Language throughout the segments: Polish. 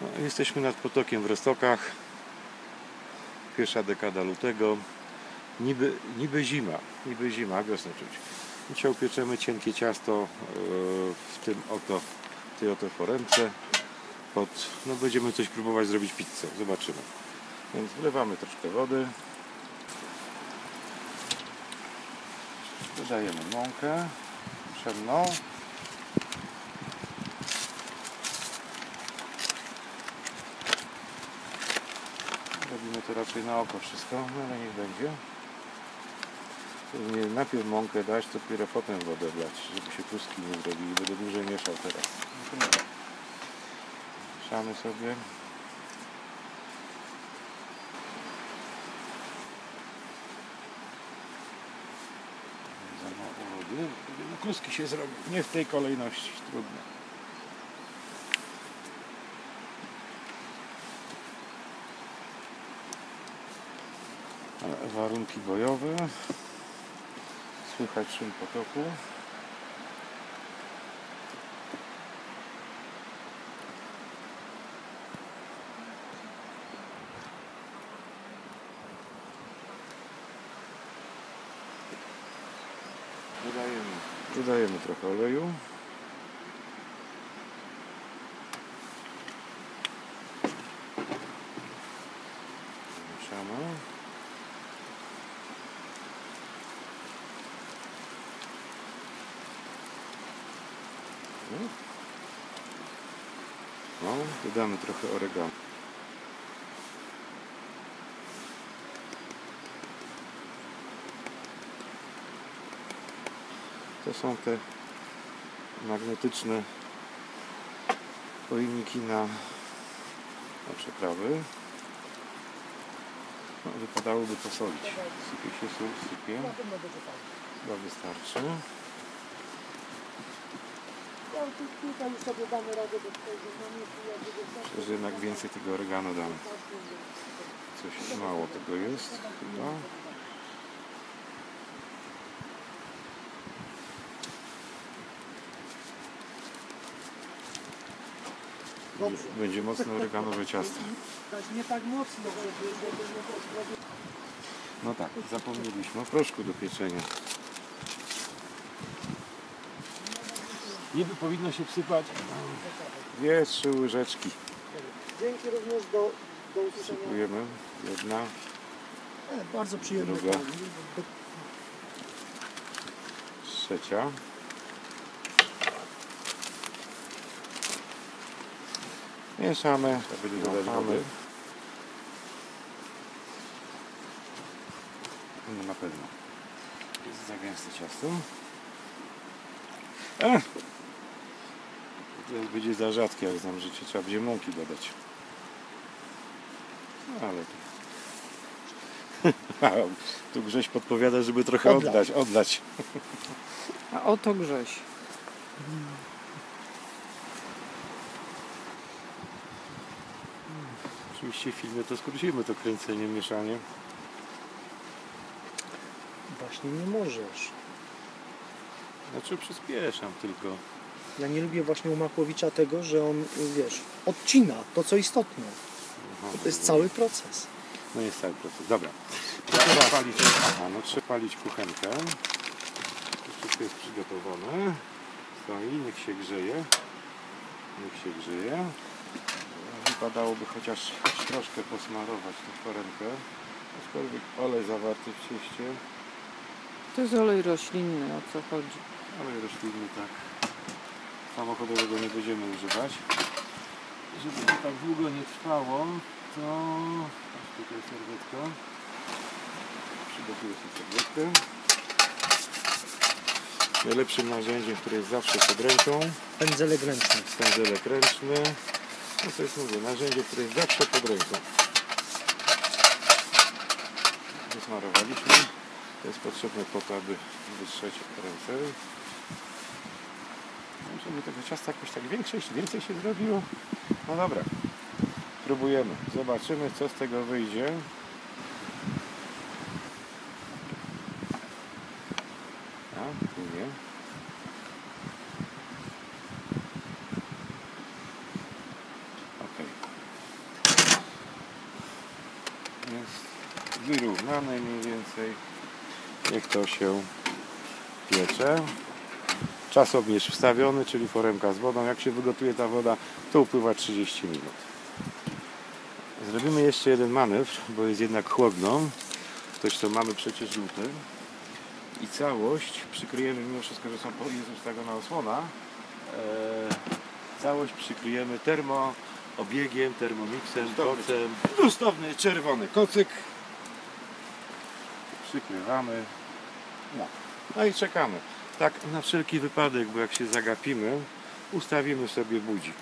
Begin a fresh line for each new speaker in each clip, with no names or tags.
No, jesteśmy nad potokiem w Rostokach. Pierwsza dekada lutego. Niby, niby zima, niby zima, wiosnę czuć. Dzisiaj upieczemy cienkie ciasto e, w tym oto, tej oto foremce. Pod, no będziemy coś próbować zrobić pizzę, zobaczymy. Więc wlewamy troszkę wody. Dodajemy mąkę pszenną. To raczej na oko wszystko, no ale niech będzie. Najpierw mąkę dać, dopiero potem wodę wlać, żeby się pluski nie zrobiły. Będę dłużej mieszał teraz. Mieszamy sobie. Kluski się zrobią. Nie w tej kolejności. Trudno. Warunki bojowe. Słychać szum potoku. Dodajemy, dodajemy trochę oleju. Mieszamy. No, dodamy trochę oregano. To są te magnetyczne pojemniki na, na przeprawy. No, wypadałoby posolić. Sypie się sól, sypie. Chyba wystarczy.
Tu- Tutaj.
Myślę, że jednak więcej tego oregano dam. Coś mało tego jest chyba. Będzie, będzie mocno oreganowe ciasto.
Nie tak mocno.
No tak, zapomnieliśmy o proszku do pieczenia. Niby powinno się wsypać dwie, trzy łyżeczki.
Dzięki również do, do usłyszenia.
Wsypujemy. Jedna,
E, bardzo przyjemne.
Druga. trzecia. Mieszamy. Wody. No na pewno. Jest za gęste ciasto. Ech! Teraz będzie za rzadkie, jak znam życie. Trzeba będzie mąki dodać. No, ale tu... tu Grześ podpowiada, żeby trochę oddać. oddać.
A oto Grześ.
Oczywiście w filmie to skrócimy to kręcenie, mieszanie.
Właśnie nie możesz.
Znaczy przyspieszam tylko.
Ja nie lubię właśnie u Makłowicza tego, że on, wiesz, odcina to, co istotne.
Aha,
To jest cały proces.
No jest cały proces. Dobra. Trzeba palić, aha, no trzeba palić kuchenkę. To wszystko jest przygotowane. Stoi, niech się grzeje. Niech się grzeje. Wypadałoby chociaż choć troszkę posmarować tę foremkę. Aczkolwiek olej zawarty w cieście.
To jest olej roślinny, o co chodzi.
Olej roślinny tak. Samochodowego nie będziemy używać. Żeby to tak długo nie trwało, to... Tutaj serwetka. Przygotuję sobie serwetkę. Najlepszym narzędziem, które jest zawsze pod ręką,
Pędzelek ręczny.
pędzelek ręczny. No to jest mówię, narzędzie, które jest zawsze pod ręką. Wysmarowaliśmy. To jest potrzebne po to, aby wystrzeć ręce sumie tego ciasta jakoś tak więcej, więcej się zrobiło. No dobra, próbujemy. Zobaczymy, co z tego wyjdzie. A, nie. Ok. Jest wyrównane mniej więcej. Niech to się piecze. Czasomierz wstawiony, czyli foremka z wodą. Jak się wygotuje ta woda, to upływa 30 minut. Zrobimy jeszcze jeden manewr, bo jest jednak chłodno. Ktoś to mamy przecież luty. I całość przykryjemy, mimo wszystko, że są, jest ustawiona osłona, e, całość przykryjemy termo obiegiem, termomixem, kocem. Gustowny czerwony kocyk. Przykrywamy. No. no i czekamy. Tak na wszelki wypadek, bo jak się zagapimy, ustawimy sobie budzik,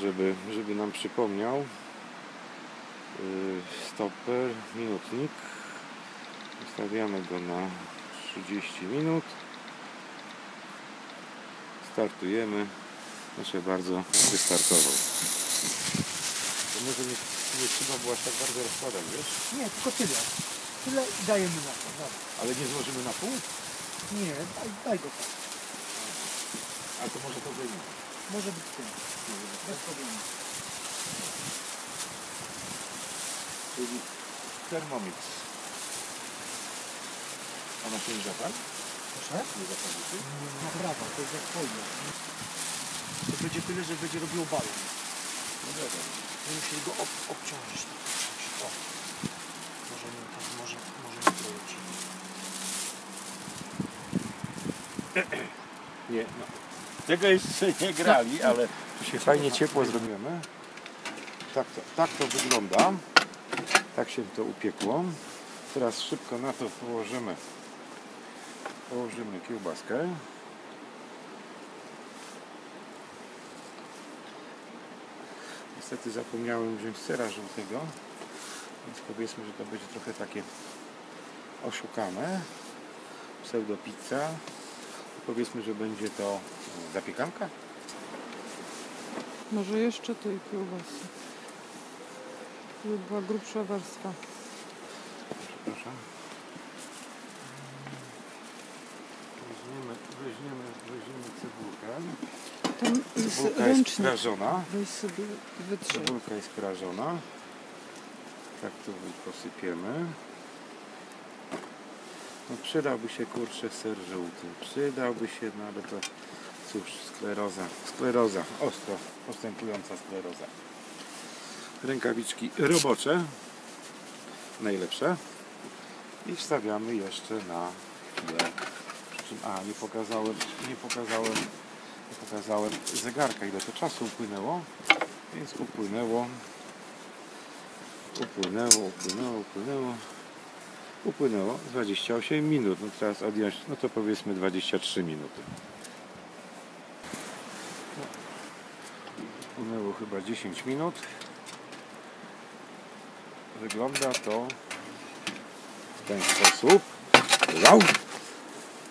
żeby, żeby nam przypomniał. Yy, Stoper, minutnik. Ustawiamy go na 30 minut. Startujemy. Proszę bardzo, wystartował. To może nie, nie trzeba było aż tak bardzo rozkładać, wiesz?
Nie, tylko tyle. Tyle i dajemy na to. Dobra.
Ale nie złożymy na pół?
Nie, daj, daj go tak.
A to może to wyjmie.
Może być tym. Bez problemu.
Czyli Thermomix. Ona się nie zapali?
Proszę?
Nie zapali się?
Naprawa, to jest jak folia. To będzie tyle, że będzie robiło balon.
No dobra.
Musieli go ob obciążyć. tak, obciążyć. O. Może nie, to może, może nie poleci.
Nie, no. Tego jeszcze nie grali, ale tu się fajnie ciepło zrobimy. Tak to, tak to wygląda. Tak się to upiekło. Teraz szybko na to położymy położymy kiełbaskę. Niestety zapomniałem wziąć sera żółtego, więc powiedzmy, że to będzie trochę takie oszukane. Pseudo pizza. Powiedzmy, że będzie to zapiekanka.
Może jeszcze tej kiełbasy. Żeby była grubsza warstwa.
Przepraszam. Weźmiemy, weźmiemy, weźmiemy cebulkę.
Tam jest
Cebulka jest
ręcznik.
prażona.
Weź sobie wytrzyj.
Cebulka jest prażona. Tak to posypiemy. No przydałby się kurczę ser żółty. Przydałby się, no ale to cóż, skleroza. Skleroza. Ostro postępująca skleroza. Rękawiczki robocze. Najlepsze. I wstawiamy jeszcze na chwilę. A nie pokazałem, nie pokazałem, nie pokazałem zegarka, ile to czasu upłynęło. Więc upłynęło, upłynęło, upłynęło, upłynęło, upłynęło 28 minut. No teraz odjąć, no to powiedzmy 23 minuty. Upłynęło chyba 10 minut. Wygląda to w ten sposób. Wow!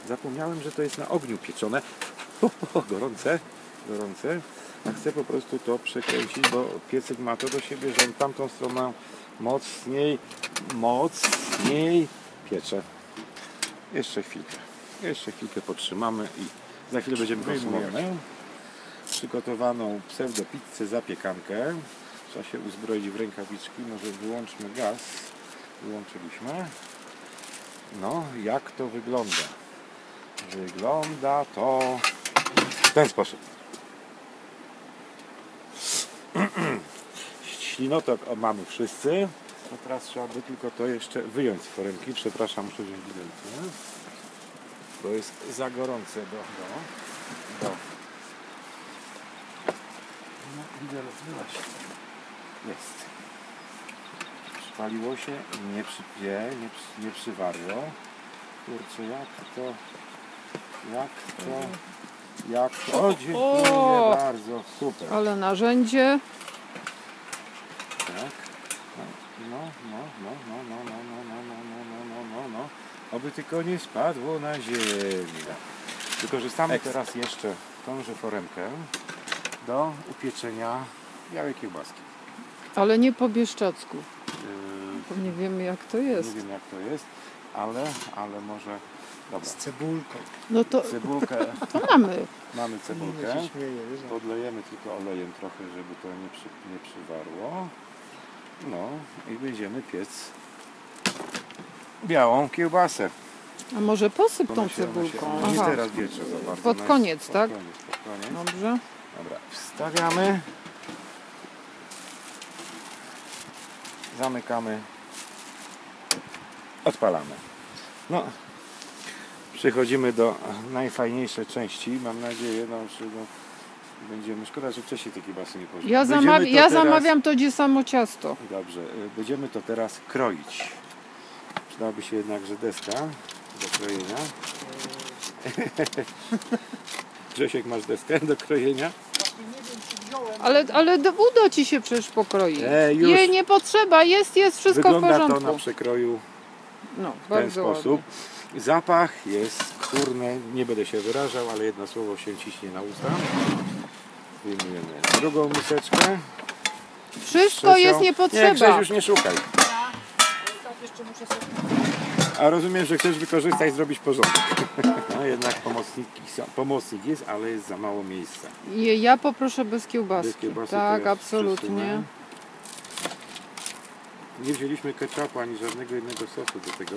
Zapomniałem, że to jest na ogniu pieczone. Ho, gorące, gorące. A chcę po prostu to przekręcić, bo piecyk ma to do siebie, że on tamtą stroną mocniej, mocniej piecze. Jeszcze chwilkę. Jeszcze chwilkę potrzymamy i za chwilę będziemy konsumować. Przygotowaną pseudo pizzę zapiekankę. Trzeba się uzbroić w rękawiczki. Może wyłączmy gaz. Wyłączyliśmy. No, jak to wygląda? Wygląda to w ten sposób. Ślinotok mamy wszyscy. No teraz trzeba by tylko to jeszcze wyjąć z foremki. Przepraszam, muszę wziąć widelce. Bo jest za gorące do... do, do. No, widelec wyłaś. Jest. Przypaliło się, nie przypie, nie, przy- nie przywarło. Kurczę, jak to... Jak to... Jak to... O, dziękuję
O!
bardzo. Super.
Ale narzędzie.
Tak. No, no, no, no, no, no, no, no, no, no, no, no, no, no. Oby tylko nie spadło na ziemię. Wykorzystamy teraz jeszcze tąże foremkę do upieczenia białej kiełbaski.
Ale nie po bieszczacku.
Yy,
nie wiemy jak to jest.
Nie wiem jak to jest, ale, ale może... Dobra,
Z cebulką.
No to,
cebulkę,
to mamy.
mamy cebulkę.
No.
Podlejemy tylko olejem trochę, żeby to nie, przy, nie przywarło. No i będziemy piec białą kiełbasę.
A może posyp tą cebulką?
Nie
Aha.
teraz wietrze za bardzo.
Pod koniec,
pod
tak?
Koniec, pod koniec.
Dobrze.
Dobra, wstawiamy. Zamykamy. Odpalamy. No, przechodzimy do najfajniejszej części. Mam nadzieję, no, że no, będziemy. Szkoda, że wcześniej takie basy nie poszły.
Ja, ja
teraz-
zamawiam to gdzie samo ciasto.
Dobrze, y, będziemy to teraz kroić. Przydałaby się jednakże deska do krojenia. Grzesiek, masz deskę do krojenia?
Ale, ale uda ci się przecież pokroić.
E, już.
Jej nie potrzeba, jest, jest wszystko w
Wygląda to
porządku.
na przekroju
No,
w ten sposób.
ładnie.
Zapach jest kurny, nie będę się wyrażał, ale jedno słowo się ciśnie na usta. Wyjmujemy drugą miseczkę.
Wszystko
trzecią.
jest
Nie,
niepotrzeba.
Grześ, już nie szukaj. A rozumiem, że chcesz wykorzystać, zrobić porządek. No jednak pomocniki są, pomocnik jest, ale jest za mało miejsca.
Je- Ja poproszę bez kiełbaski.
Bez kiełbasy
tak, absolutnie.
przesunę. Nie wzięliśmy ketchupu ani żadnego innego sosu do tego.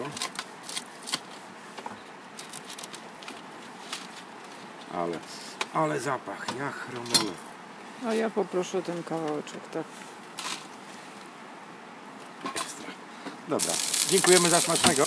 Ale, ale zapach, ja chromolę.
A ja poproszę ten kawałeczek, tak.
Ekstra. Dobra, dziękujemy za smacznego.